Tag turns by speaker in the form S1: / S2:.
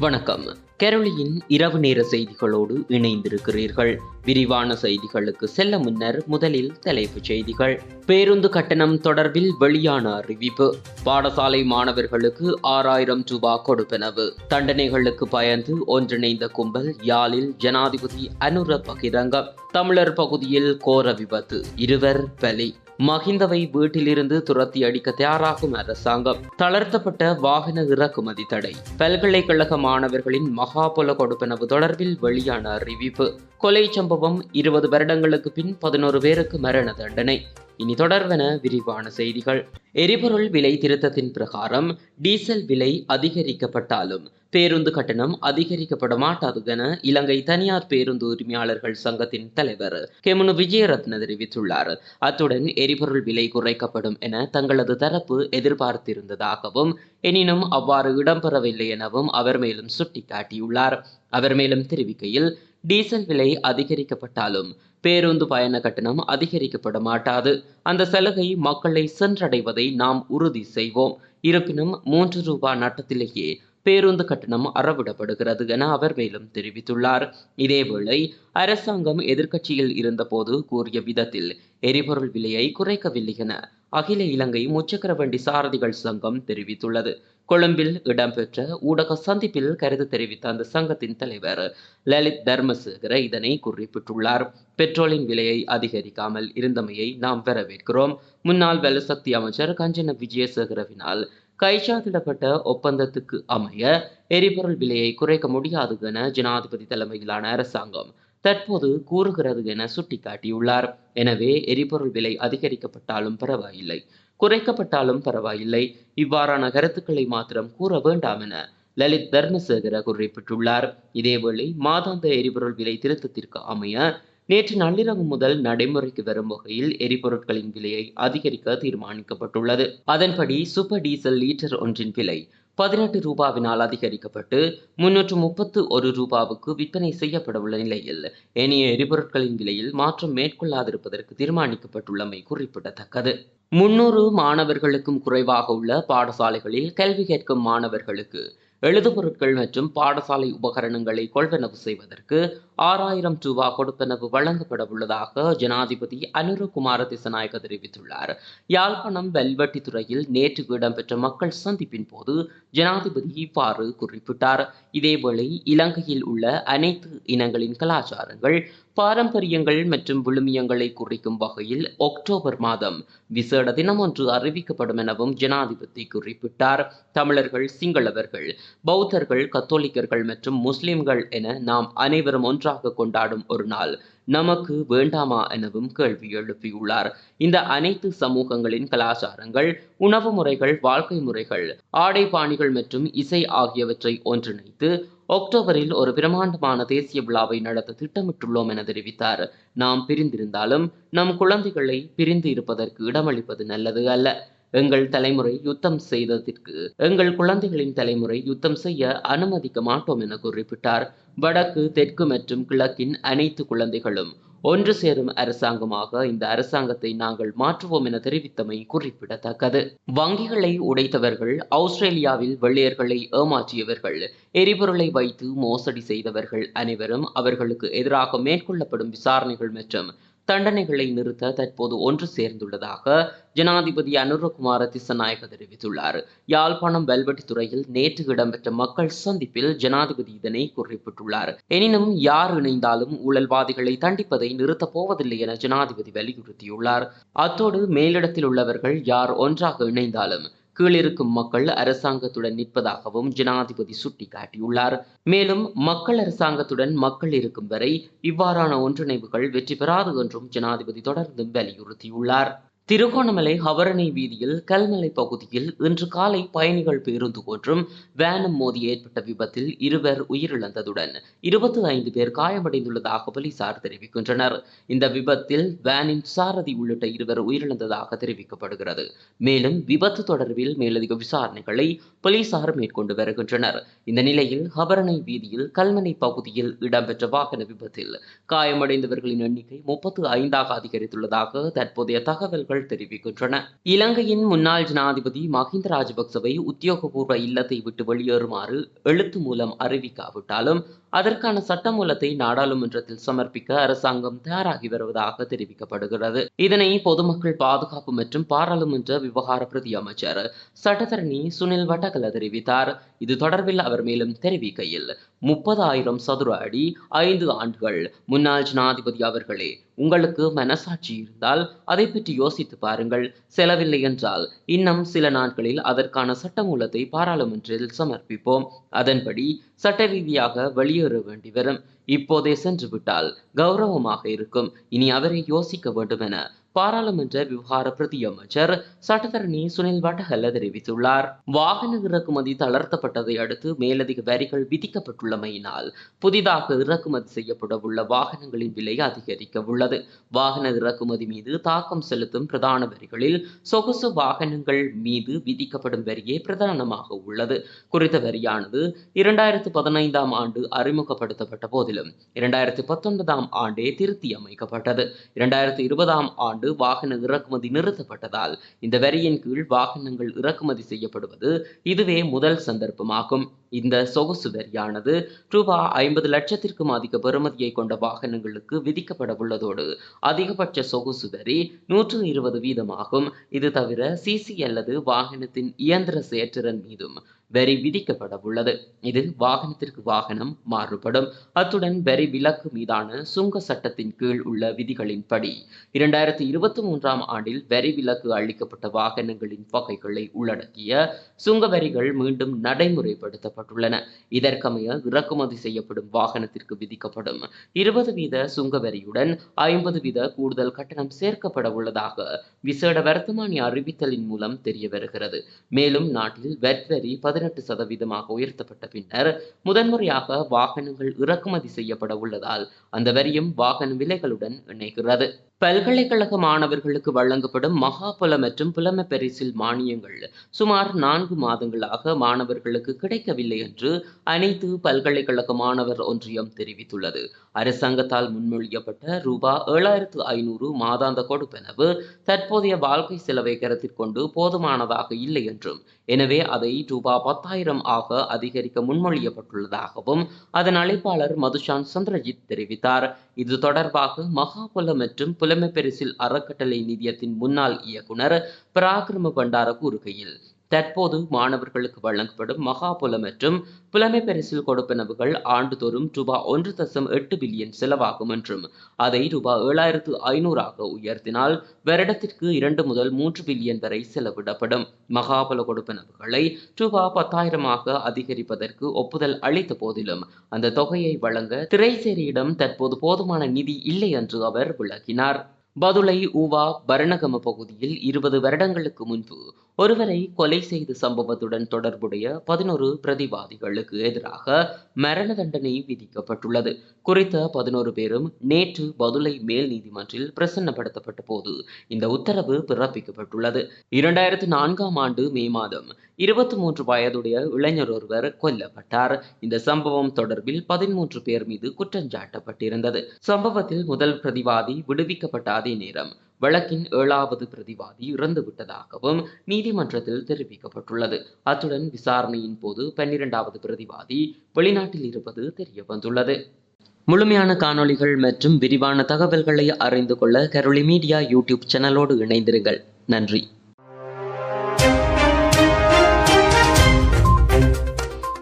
S1: வணக்கம். கேரளியின் இரவு நேர செய்திகளோடு இணைந்திருக்கிறீர்கள். விரிவான செய்திகளுக்கு செல்ல முன்னர் முதலில் தலைப்புச் செய்திகள். பேருந்து கட்டணம் தொடர்பில் வெளியான அறிவிப்பு. பாடசாலை மாணவர்களுக்கு ஆறாயிரம் ரூபாய் கொடுப்பனவு. தண்டனைகளுக்கு பயந்து ஒன்றிணைந்த கும்பல் யாழில் ஜனாதிபதி அனுர பகிரங்கம். தமிழர் பகுதியில் கோர விபத்து. இருவர் பலி. மஹிந்தவை வீட்டிலிருந்து துரத்தி அடிக்க தயாராகும் அரசாங்கம். தளர்த்தப்பட்ட வாகன இறக்குமதி தடை. பல்கலைக்கழக மாணவர்களின் மகாபல கொடுப்பனவு தொடர்பில் வெளியான அறிவிப்பு. கொலை சம்பவம் இருபது வருடங்களுக்கு பின் பதினோரு பேருக்கு மரண தண்டனை. இனி தொடர்வன விரிவான செய்திகள். எரிபொருள் விலை திருத்தத்தின் பிரகாரம் டீசல் விலை அதிகரிக்கப்பட்டாலும் பேருந்து கட்டணம் அதிகரிக்கப்பட மாட்டாது என இலங்கை தனியார் பேருந்து உரிமையாளர்கள் சங்கத்தின் தலைவர் கெமுனு விஜயரத்ன தெரிவித்துள்ளார். அத்துடன் எரிபொருள் விலை குறைக்கப்படும் என தங்களது தரப்பு எதிர்பார்த்திருந்ததாகவும் எனினும் அவ்வாறு இடம்பெறவில்லை எனவும் அவர் மேலும் சுட்டிக்காட்டியுள்ளார். அவர் மேலும் தெரிவிக்கையில் டீசல் விலை அதிகரிக்கப்பட்டாலும் பேருந்து பயண கட்டணம் அதிகரிக்கப்பட மாட்டாது. அந்த சலுகை மக்களை சென்றடைவதை நாம் உறுதி செய்வோம். இருப்பினும் மூன்று ரூபாய் நட்டத்திலேயே பேருந்து கட்டணம் அறவிடப்படுகிறது என அவர் மேலும் தெரிவித்துள்ளார். இதேவேளை அரசாங்கம் எதிர்க்கட்சியில் இருந்தபோது கூறிய விதத்தில் எரிபொருள் விலையை குறைக்கவில்லை என அகில இலங்கை முச்சக்கர வண்டி சாரதிகள் சங்கம் தெரிவித்துள்ளது. கொழும்பில் இடம்பெற்ற ஊடக சந்திப்பில் கருத்து தெரிவித்த அந்த சங்கத்தின் தலைவர் லலித் தர்மசேகர இதனை குறிப்பிட்டுள்ளார். பெட்ரோலின் விலையை அதிகரிக்காமல் இருந்தமையை நாம் வரவேற்கிறோம். முன்னாள் வெலசக்தி அமைச்சர் கஞ்சன விஜயசேகரவினால் கைச்சாத்திடப்பட்ட ஒப்பந்தத்துக்கு அமைய எரிபொருள் விலையை குறைக்க முடியாது என ஜனாதிபதி தலைமையிலான அரசாங்கம் தற்போது கூறுகிறது என சுட்டிக்காட்டியுள்ளார். எனவே எரிபொருள் விலை அதிகரிக்கப்பட்டாலும் பரவாயில்லை. குறைக்கப்பட்டாலும் பரவாயில்லை. இவ்வாறான கருத்துக்களை மாத்திரம் கூற வேண்டாம் என லலித் தர்மசேகர குறிப்பிட்டுள்ளார். இதேவேளை மாதாந்த எரிபொருள் விலை திருத்தத்திற்கு அமைய நேற்று நள்ளிரவு முதல் நடைமுறைக்கு வரும் வகையில் எரிபொருட்களின் விலையை அதிகரிக்க தீர்மானிக்கப்பட்டுள்ளது. அதன்படி சூப்பர் டீசல் லீட்டர் ஒன்றின் விலை பதினெட்டு ரூபாவினால் அதிகரிக்கப்பட்டு முன்னூற்று முப்பத்து ஒரு ரூபாவுக்கு விற்பனை செய்யப்பட உள்ள நிலையில் ஏனைய எரிபொருட்களின் விலையில் மாற்றம் மேற்கொள்ளாதிருப்பதற்கு தீர்மானிக்கப்பட்டுள்ளமை குறிப்பிடத்தக்கது. முன்னூறு மாணவர்களுக்கும் குறைவாக உள்ள பாடசாலைகளில் கல்வி கேட்கும் மாணவர்களுக்கு எழுது பொருட்கள் மற்றும் பாடசாலை உபகரணங்களை கொள்வனவு செய்வதற்கு ஆறாயிரம் ரூபாய் கொடுப்பனவு வழங்கப்பட உள்ளதாக ஜனாதிபதி அனுரகுமார திசநாயக தெரிவித்துள்ளார். யாழ்ப்பாணம் வெல்வெட்டித்துறையில் நேற்று இடம்பெற்ற மக்கள் சந்திப்பின் போது ஜனாதிபதி இவ்வாறு குறிப்பிட்டார். இதேவேளை இலங்கையில் உள்ள அனைத்து இனங்களின் கலாச்சாரங்கள் பாரம்பரியங்கள் மற்றும் விழுமியங்களை குறிக்கும் வகையில் அக்டோபர் மாதம் விசேட தினம் ஒன்று அறிவிக்கப்படும் எனவும் ஜனாதிபதி குறிப்பிட்டார். தமிழர்கள் சிங்களவர்கள் பௌத்தர்கள் கத்தோலிக்கர்கள் மற்றும் முஸ்லிம்கள் என நாம் அனைவரும் ஒன்றாக ஒன்றாக கொண்டாடும் ஒரு நாள். நமக்கு வேண்டாமா எனவும் கேள்வி எழுப்பியுள்ளார். இந்த அனைத்து சமூகங்களின் கலாச்சாரங்கள் உணவு முறைகள் வாழ்க்கை முறைகள் ஆடை பாணிகள் மற்றும் இசை ஆகியவற்றை ஒன்றிணைத்து அக்டோபரில் ஒரு பிரமாண்டமான தேசிய விழாவை நடத்த திட்டமிட்டுள்ளோம் என தெரிவித்தார். நாம் பிரிந்திருந்தாலும் நம் குழந்தைகளை பிரிந்து இருப்பதற்கு இடமளிப்பது நல்லது அல்ல. எங்கள் தலைமுறை யுத்தம் செய்ததற்கு எங்கள் குழந்தைகளின் தலைமுறை யுத்தம் செய்ய அனுமதிக்க மாட்டோம் என குறிப்பிட்டார். வடக்கு தெற்கு மற்றும் கிழக்கின் அனைத்து குழந்தைகளும் ஒன்று சேரும் அரசாங்கமாக இந்த அரசாங்கத்தை நாங்கள் மாற்றுவோம் என தெரிவித்தமை குறிப்பிடத்தக்கது. வங்கிகளை உடைத்தவர்கள் ஆஸ்திரேலியாவில் வெள்ளையர்களை ஏமாற்றியவர்கள் எரிபொருளை வைத்து மோசடி செய்தவர்கள் அனைவரும் அவர்களுக்கு எதிராக மேற்கொள்ளப்படும் விசாரணைகள் மற்றும் தண்டனைகளை நிறுத்த தற்போது ஒன்று சேர்ந்துள்ளதாக ஜனாதிபதி அனுரகுமார திசநாயக தெரிவித்துள்ளார். யாழ்ப்பாணம் வெல்வெட்டி துறையில் நேற்று இடம்பெற்ற மக்கள் சந்திப்பில் ஜனாதிபதி இதனை குறிப்பிட்டுள்ளார். எனினும் யார் இணைந்தாலும் ஊழல்வாதிகளை தண்டிப்பதை நிறுத்தப் போவதில்லை என ஜனாதிபதி வலியுறுத்தியுள்ளார். அத்தோடு மேலிடத்தில் உள்ளவர்கள் யார் ஒன்றாக இணைந்தாலும் கீழிருக்கும் மக்கள் அரசாங்கத்துடன் நிற்பதாகவும் ஜனாதிபதி சுட்டிக்காட்டியுள்ளார். மேலும் மக்கள் அரசாங்கத்துடன் மக்கள் இருக்கும் வரை இவ்வாறான ஒன்றிணைவுகள் வெற்றி பெறாது என்றும் ஜனாதிபதி தொடர்ந்து வலியுறுத்தியுள்ளார். திருகோணமலை ஹவரணை வீதியில் கல்மலை பகுதியில் இன்று காலை பயணிகள் பேருந்து ஒன்றும் வேனும் மோதி ஏற்பட்ட விபத்தில் இருவர் உயிரிழந்ததுடன் இருபத்தி ஐந்து பேர் காயமடைந்துள்ளதாக போலீசார் தெரிவிக்கின்றனர். இந்த விபத்தில் வேனின் சாரதி உள்ளிட்ட இருவர் உயிரிழந்ததாக தெரிவிக்கப்படுகிறது. மேலும் விபத்து தொடர்பில் மேலதிக விசாரணைகளை போலீசார் மேற்கொண்டு வருகின்றனர். இந்த நிலையில் ஹவரணை வீதியில் கல்மனை பகுதியில் இடம்பெற்ற வாகன விபத்தில் காயமடைந்தவர்களின் எண்ணிக்கை முப்பத்து ஐந்தாக அதிகரித்துள்ளதாக தற்போதைய தகவல்கள் தகவல்கள் தெரிவிக்கின்றன. இலங்கையின் முன்னாள் ஜனாதிபதி மஹிந்த ராஜபக்சவை உத்தியோகபூர்வ இல்லத்தை விட்டு வெளியேறுமாறு எழுத்து மூலம் அறிவிக்காவிட்டாலும் அதற்கான சட்டமூலத்தை நாடாளுமன்றத்தில் சமர்ப்பிக்க அரசாங்கம் தயாராகி வருவதாக தெரிவிக்கப்படுகிறது. இதனை பொதுமக்கள் பாதுகாப்பு மற்றும் பாராளுமன்ற விவகார பிரதி அமைச்சர் சட்டத்தரணி சுனில் வட்டகல தெரிவித்தார். இது தொடர்பில் அவர் மேலும் தெரிவிக்கையில் முப்பது ஆயிரம் சதுர அடி ஐந்து ஆண்டுகள். முன்னாள் ஜனாதிபதி அவர்களே உங்களுக்கு மனசாட்சி இருந்தால் அதை பற்றி யோசித்து பாருங்கள். செலவில்லை என்றால் இன்னும் சில நாட்களில் அதற்கான சட்டமூலத்தை பாராளுமன்றத்தில் சமர்ப்பிப்போம். அதன்படி சட்ட ரீதியாக வெளியேற வேண்டி வரும். இப்போதே சென்று விட்டால் கௌரவமாக இருக்கும். இனி அவரை யோசிக்க வேண்டும் என பாராளுமன்ற விவகார பிரதி அமைச்சர் சட்டத்தரணி சுனில் வட்டகல்ல தெரிவித்துள்ளார். வாகன இறக்குமதி தளர்த்தப்பட்டதை அடுத்து மேலதிக வரிகள் விதிக்கப்பட்டுள்ளமையினால் புதிதாக இறக்குமதி செய்யப்பட உள்ள வாகனங்களின் விலை அதிகரிக்க உள்ளது. வாகன இறக்குமதி மீது தாக்கம் செலுத்தும் பிரதான வரிகளில் சொகுசு வாகனங்கள் மீது விதிக்கப்படும் வரியே பிரதானமாக உள்ளது. குறித்த வரியானது இரண்டாயிரத்து பதினைந்தாம் ஆண்டு அறிமுகப்படுத்தப்பட்ட போதிலும் இரண்டாயிரத்து பத்தொன்பதாம் ஆண்டே திருத்தி அமைக்கப்பட்டது இரண்டாயிரத்து இருபதாம் ஆண்டு வாகன இறக்குமதி நிறுத்தப்பட்டதால். இந்த வரியின் கீழ் வாகனங்கள் இறக்குமதி செய்யப்படுவது இதுவே முதல் சந்தர்ப்பமாகும். இந்த சொகுசு வரியானது ரூபாய் ஐம்பது லட்சத்திற்கும் அதிக பெறுமதியை கொண்ட வாகனங்களுக்கு விதிக்கப்பட உள்ளதோடு அதிகபட்ச சொகுசு வரி நூற்று இருபது வீதமாகும். இது தவிர சிசி அல்லது வாகனத்தின் இயந்திர செயற்றிறன் மீதும் வரி விதிக்கப்பட உள்ளது. இது வாகனத்திற்கு வாகனம் மாறுபடும். அத்துடன் வரி விலக்கு மீதான சுங்க சட்டத்தின் கீழ் உள்ள விதிகளின்படி இரண்டாயிரத்தி இருபத்தி மூன்றாம் ஆண்டில் வரி விலக்கு அளிக்கப்பட்ட வாகனங்களின் வகைகளை உள்ளடக்கிய சுங்க வரிகள் மீண்டும் நடைமுறைப்படுத்தப்பட்டுள்ளன இதற்கமைய இறக்குமதி செய்யப்படும் வாகனத்திற்கு விதிக்கப்படும் இருபது வீத சுங்க வரியுடன் ஐம்பது வீத கூடுதல் கட்டணம் சேர்க்கப்பட உள்ளதாக விசேட வர்த்தமானி அறிவித்தலின் மூலம் தெரிய வருகிறது. மேலும் நாட்டில் வெட் வரி பதினெட்டு சதவீதமாக உயர்த்தப்பட்ட பின்னர் முதன்முறையாக வாகனங்கள் இறக்குமதி செய்யப்பட உள்ளதால் அந்த வரியும் வாகன விலைகளுடன் இணைகிறது. பல்கலைக்கழக மாணவர்களுக்கு வழங்கப்படும் மகாபல மற்றும் புலம பரிசில் மானியங்கள். சுமார் நான்கு மாதங்களாக மாணவர்களுக்கு கிடைக்கவில்லை என்று அனைத்து பல்கலைக்கழக மாணவர் ஒன்றியம் தெரிவித்துள்ளது. அரசாங்கத்தால் முன்மொழியப்பட்ட ரூபா ஏழாயிரத்து ஐநூறு மாதாந்த கொடுப்பெனவு தற்போதைய வாழ்க்கை செலவை கருத்தில் கொண்டு போதுமானதாக இல்லை என்றும் எனவே அதை ரூபா பத்தாயிரம் ஆக அதிகரிக்க முன்மொழியப்பட்டுள்ளதாகவும் அதன் அழைப்பாளர் மதுஷான் சந்திரஜித் தெரிவித்தார். இது தொடர்பாக மகாபல மற்றும் புலமை அறக்கட்டளை நிதியத்தின் முன்னாள் இயக்குனர் பராக்கிரம பண்டார கூறுகையில் தற்போது மாணவர்களுக்கு வழங்கப்படும் மகாபுல மற்றும் புலமை பரிசில் கொடுப்பனவுகள் ஆண்டுதோறும் ரூபாய் ஒன்று தசம் எட்டு பில்லியன் செலவாகும் என்றும் அதை ரூபாய் ஏழாயிரத்து ஐநூறாக உயர்த்தினால் வருடத்திற்கு இரண்டு முதல் மூன்று பில்லியன் வரை செலவிடப்படும். மகாபல கொடுப்பனவுகளை ரூபாய் பத்தாயிரமாக அதிகரிப்பதற்கு ஒப்புதல் அளித்த போதிலும் அந்த தொகையை வழங்க திரைசேரியிடம் தற்போது போதுமான நிதி இல்லை என்று அவர் விளக்கினார். பதுளை ஊவா பரணகம பகுதியில் இருபது வருடங்களுக்கு முன்பு ஒருவரை கொலை செய்த சம்பவத்துடன் தொடர்புடைய பதினொரு பிரதிவாதிகளுக்கு எதிராக மரண தண்டனை விதிக்கப்பட்டுள்ளது. குறித்த பதினோரு பேரும் நேற்று பதுளை மேல் நீதிமன்றில் பிரசன்னப்படுத்தப்பட்ட போது இந்த உத்தரவு பிறப்பிக்கப்பட்டுள்ளது. இரண்டாயிரத்தி நான்காம் ஆண்டு மே மாதம் இருபத்தி மூன்று வயதுடைய இளைஞர் ஒருவர் கொல்லப்பட்டார். இந்த சம்பவம் தொடர்பில் பதிமூன்று பேர் மீது குற்றஞ்சாட்டப்பட்டிருந்தது சம்பவத்தில் முதல் பிரதிவாதி விடுவிக்கப்பட்ட அதே நேரம். வழக்கின் ஏழாவது பிரதிவாதி இறந்து விட்டதாகவும் நீதிமன்றத்தில் தெரிவிக்கப்பட்டுள்ளது. அத்துடன் விசாரணையின் போது பன்னிரெண்டாவது பிரதிவாதி வெளிநாட்டில் இருப்பது தெரிய வந்துள்ளது முழுமையான காணொளிகள் மற்றும் விரிவான தகவல்களை அறிந்து கொள்ள கரோலி மீடியா யூடியூப் சேனலோடு இணைந்திருங்கள். நன்றி.